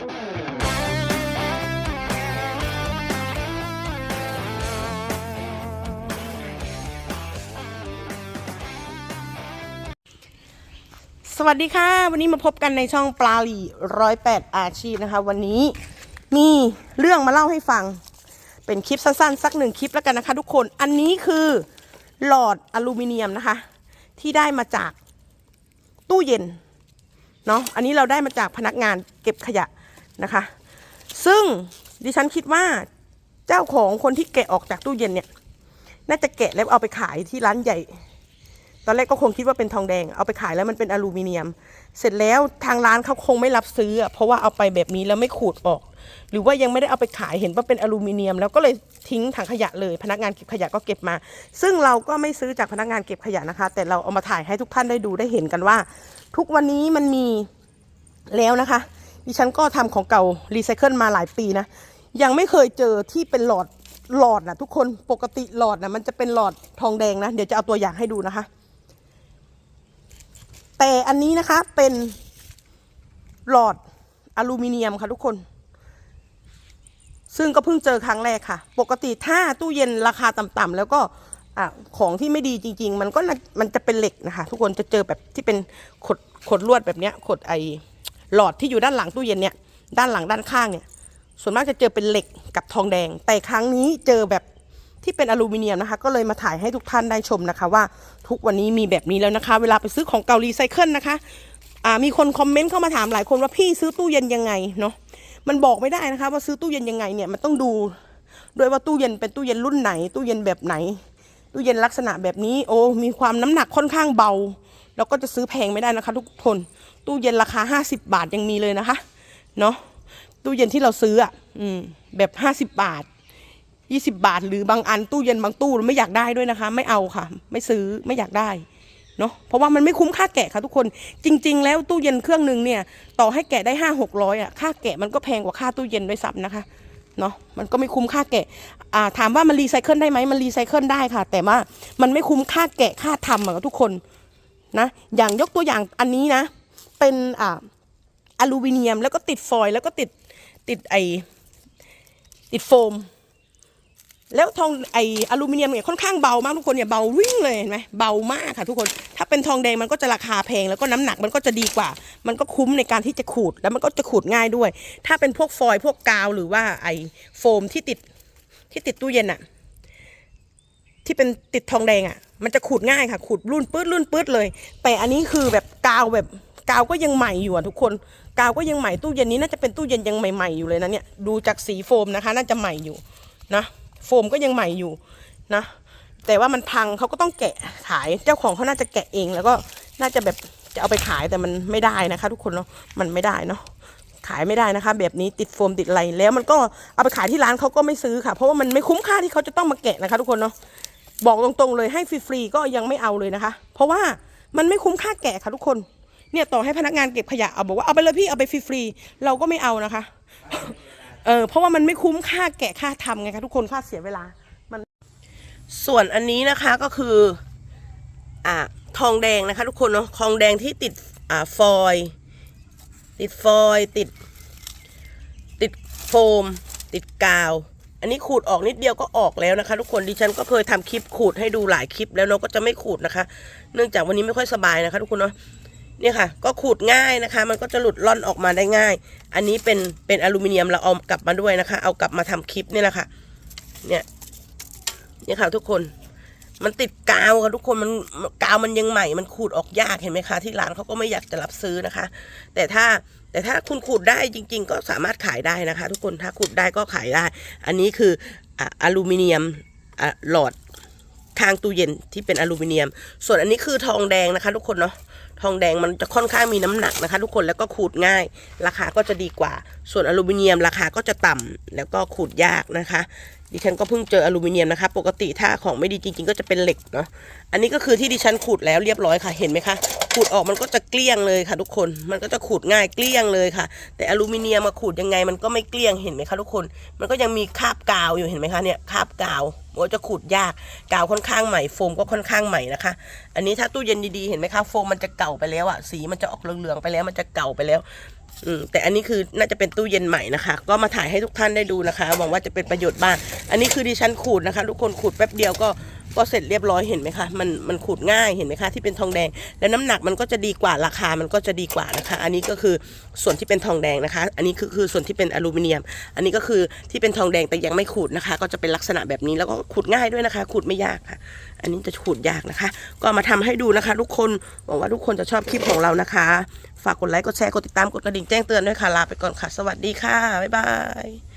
สวัสดีค่ะ วันนี้มาพบกันในช่องปลาหลีร้อยแปดอาชีพนะคะ วันนี้มีเรื่องมาเล่าให้ฟัง เป็นคลิปสั้นๆ สักหนึ่งคลิปแล้วกันนะคะ ทุกคนอันนี้คือหลอดอลูมิเนียมนะคะ ที่ได้มาจากตู้เย็นเนาะอันนี้เราได้มาจากพนักงานเก็บขยะ นะคะ ซึ่งดิฉันคิดว่าเจ้าของคนที่แกะออกจากตู้เย็นเนี่ย น่าจะแกะแล้วเอาไปขายที่ร้านใหญ่ ตอนแรกก็คงคิดว่าเป็นทองแดง เอาไปขายแล้วมันเป็นอลูมิเนียม เสร็จแล้วทางร้านเขาคงไม่รับซื้อ เพราะว่าเอาไปแบบนี้แล้วไม่ขูดออก หรือว่ายังไม่ได้เอาไปขายเห็นว่าเป็นอลูมิเนียม แล้วก็เลยทิ้งถังขยะเลย พนักงานเก็บขยะก็เก็บมา ซึ่งเราก็ไม่ซื้อจากพนักงานเก็บขยะนะคะ แต่เราเอามาถ่ายให้ทุกท่านได้ดูได้เห็นกันว่า ทุกวันนี้มันมีแล้วนะคะ ดิฉันก็ทำของเก่ารีไซเคิลมาหลายปีนะ ยังไม่เคยเจอที่เป็นหลอดหลอดนะทุกคนปกติหลอดนะมันจะเป็นหลอดทองแดงนะ เดี๋ยวจะเอาตัวอย่างให้ดูนะคะ แต่อันนี้นะคะเป็นหลอดอลูมิเนียมค่ะทุกคน ซึ่งก็เพิ่งเจอครั้งแรกค่ะ ปกติถ้าตู้เย็นราคาต่ำๆแล้วก็อของที่ไม่ดีจริง ๆ มันก็มันจะเป็นเหล็กนะคะ ทุกคนจะเจอแบบที่เป็นขดขดลวดแบบเนี้ยขดไอ หลอดที่อยู่ด้านหลังตู้เย็นเนี่ยด้านหลังด้านข้างเนี่ยส่วนมากจะเจอเป็นเหล็กกับทองแดง แต่ครั้งนี้เจอแบบที่เป็นอลูมิเนียมนะคะ ก็เลยมาถ่ายให้ทุกท่านได้ชมนะคะ ว่าทุกวันนี้มีแบบนี้แล้วนะคะ เวลาไปซื้อของเก่ารีไซเคิลนะคะมีคนคอมเมนต์เข้ามาถามหลายคนว่าพี่ซื้อตู้เย็นยังไงเนาะมันบอกไม่ได้นะคะ ว่าซื้อตู้เย็นยังไงเนี่ยมันต้องดูด้วยว่าตู้เย็นเป็นตู้เย็นรุ่นไหน ตู้เย็นแบบไหน ตู้เย็นลักษณะแบบนี้โอ้มีความน้ำหนักค่อนข้างเบา แล้วก็จะซื้อแพงไม่ได้นะคะ ทุกคนตู้เย็นราคา 50 บาทยังมีเลยนะคะเนาะตู้เย็นที่เราซื้ออะอืมแบบห้าสิบบาทยี่สิบาท หรือบางอันตู้เย็นบางตู้ไม่อยากได้ด้วยนะคะ ไม่เอาค่ะ ไม่ซื้อไม่อยากได้เนาะเพราะว่ามันไม่คุ้มค่าแกะค่ะทุกคนจริง ๆ แล้วตู้เย็นเครื่องหนึ่งเนี่ยต่อให้แกะได้ห้าหกร้อยอะค่าแกะมันก็แพงกว่าค่าตู้เย็นด้วยซ้ำนะคะเนาะมันก็ไม่คุ้มค่าแกะอ่าถามว่ามันรีไซเคิลได้ไหมมันรีไซเคิลได้ค่ะ แต่ว่ามันไม่คุ้มค่าแกะค่าทำอะทุกคน นะอย่างยกตัวอย่างอันนี้นะ เป็นอ่าอลูมิเนียมแล้วก็ติดฟอยล์แล้วก็ติดติดไอติดโฟม แล้วทองไออลูมิเนียมเนี่ยค่อนข้างเบามากทุกคนเนี่ยเบาวิ่งเลยเห็นไหมเบามากค่ะทุกคน ถ้าเป็นทองแดงมันก็จะราคาแพง แล้วก็น้ำหนักมันก็จะดีกว่า มันก็คุ้มในการที่จะขูดแล้วมันก็จะขูดง่ายด้วย ถ้าเป็นพวกฟอยล์พวกกาวหรือว่าไอโฟมที่ติดที่ติดตู้เย็นอะที่เป็นติดทองแดงอะ มันจะขูดง่ายค่ะขูดรุ่นปื้ดรุ่นปื้ดเลย แต่อันนี้คือแบบกาวแบบกาวก็ยังใหม่อยู่อะทุกคน กาวก็ยังใหม่ตู้เย็นนี้น่าจะเป็นตู้เย็นยังใหม่ๆอยู่เลยนะเนี่ยดูจากสีโฟมนะคะ น่าจะใหม่อยู่นะโฟมก็ยังใหม่อยู่นะแต่ว่ามันพังเขาก็ต้องแกะขายเจ้าของเขาน่าจะแกะเอง แล้วก็น่าจะแบบจะเอาไปขายแต่มันไม่ได้นะคะ ทุกคนเนาะมันไม่ได้เนาะขายไม่ได้นะคะ แบบนี้ติดโฟมติดอะไรแล้วมันก็เอาไปขายที่ร้านเขาก็ไม่ซื้อค่ะ เพราะว่ามันไม่คุ้มค่าที่เขาจะต้องมาแกะนะคะ ทุกคนเนาะ บอกตรงๆเลยให้ฟรีๆก็ยังไม่เอาเลยนะคะ เพราะว่ามันไม่คุ้มค่าแกะค่ะทุกคน เนี่ยต่อให้พนักงานเก็บขยะเอาบอกว่าเอาไปเลยพี่เอาไปฟรีๆเราก็ไม่เอานะคะ เออเพราะว่ามันไม่คุ้มค่าแกะค่าทำไงคะทุกคนค่าเสียเวลา มัน ส่วนอันนี้นะคะก็คือ อ่าทองแดงนะคะ ทุกคนเนาะทองแดงที่ติดอ่าฟอยล์ติดฟอยล์ติด ติดโฟม ติดกาว อันนี้ขูดออกนิดเดียวก็ออกแล้วนะคะ ทุกคนดิฉันก็เคยทำคลิปขูดให้ดูหลายคลิปแล้วเนาะก็จะไม่ขูดนะคะ เนื่องจากวันนี้ไม่ค่อยสบายนะคะ ทุกคนเนาะเนี่ยค่ะ ก็ขูดง่ายนะคะ มันก็จะหลุดล่อนออกมาได้ง่าย อันนี้เป็นเป็นอลูมิเนียมเราเอากลับมาด้วยนะคะ เอากลับมาทำคลิปนี่แหละค่ะ เนี่ยเนี่ยค่ะทุกคน มันติดกาวค่ะทุกคนมันกาวมันยังใหม่ มันขูดออกยากเห็นไหมคะ ที่ร้านเขาก็ไม่อยากจะรับซื้อนะคะ แต่ถ้าแต่ถ้าคุณขูดได้จริง ๆ ก็สามารถขายได้นะคะ ทุกคนถ้าขูดได้ก็ขายได้ อันนี้คืออะอลูมิเนียมอะหลอดทางตู้เย็นที่เป็นอลูมิเนียม ส่วนอันนี้คือทองแดงนะคะ ทุกคนเนาะ ทองแดงมันจะค่อนข้างมีน้ำหนักนะคะ ทุกคนแล้วก็ขูดง่าย ราคาก็จะดีกว่า ส่วนอลูมิเนียมราคาก็จะต่ำแล้วก็ขูดยากนะคะดิฉันก็เพิ่งเจออลูมิเนียมนะคะ ปกติถ้าของไม่ดีจริง ๆ ก็จะเป็นเหล็กเนาะอันนี้ก็คือที่ดิฉันขูดแล้วเรียบร้อยค่ะเห็นไหมคะขูดออกมันก็จะเกลี้ยงเลยค่ะ ทุกคน มันก็จะขูดง่ายเกลี้ยงเลยค่ะ แต่อลูมิเนียมมาขูดยังไงมันก็ไม่เกลี้ยงเห็นไหมคะทุกคน มันก็ยังมีคราบกาวอยู่เห็นไหมคะเนี่ยคราบกาวมันจะขูดยาก กาวค่อนข้างใหม่โฟมก็ค่อนข้างใหม่นะคะ อันนี้ถ้าตู้เย็นดีๆเห็นไหมคะโฟมมันจะเก่าไปแล้วอะสีมันจะออกเหลืองๆไปแล้วมันจะเก่าไปแล้วอืมแต่อันนี้คือน่าจะเป็นตู้เย็นใหม่นะคะ ก็มาถ่ายให้ทุกท่านได้ดูนะคะหวังว่าจะเป็นประโยชน์บ้าง อันนี้คือดิฉันขูดนะคะ ทุกคนขูดแป๊บเดียวก็ ก็เสร็จเรียบร้อยเห็นไหมคะ มันมันขูดง่ายเห็นไหมคะที่เป็นทองแดง แล้วน้ำหนักมันก็จะดีกว่าราคามันก็จะดีกว่านะคะ อันนี้ก็คือส่วนที่เป็นทองแดงนะคะ อันนี้คือคือส่วนที่เป็นอลูมิเนียม อันนี้ก็คือที่เป็นทองแดงแต่ยังไม่ขูดนะคะ ก็จะเป็นลักษณะแบบนี้แล้วก็ขูดง่ายด้วยนะคะ ขูดไม่ยากค่ะ อันนี้จะขูดยากนะคะ ก็มาทำให้ดูนะคะ ทุกคนหวังว่าทุกคนจะชอบคลิปของเรานะคะ ฝากกดไลค์กดแชร์กดติดตามกดกระดิ่งแจ้งเตือนด้วยค่ะลาไปก่อนค่ะ สวัสดีค่ะบ๊ายบาย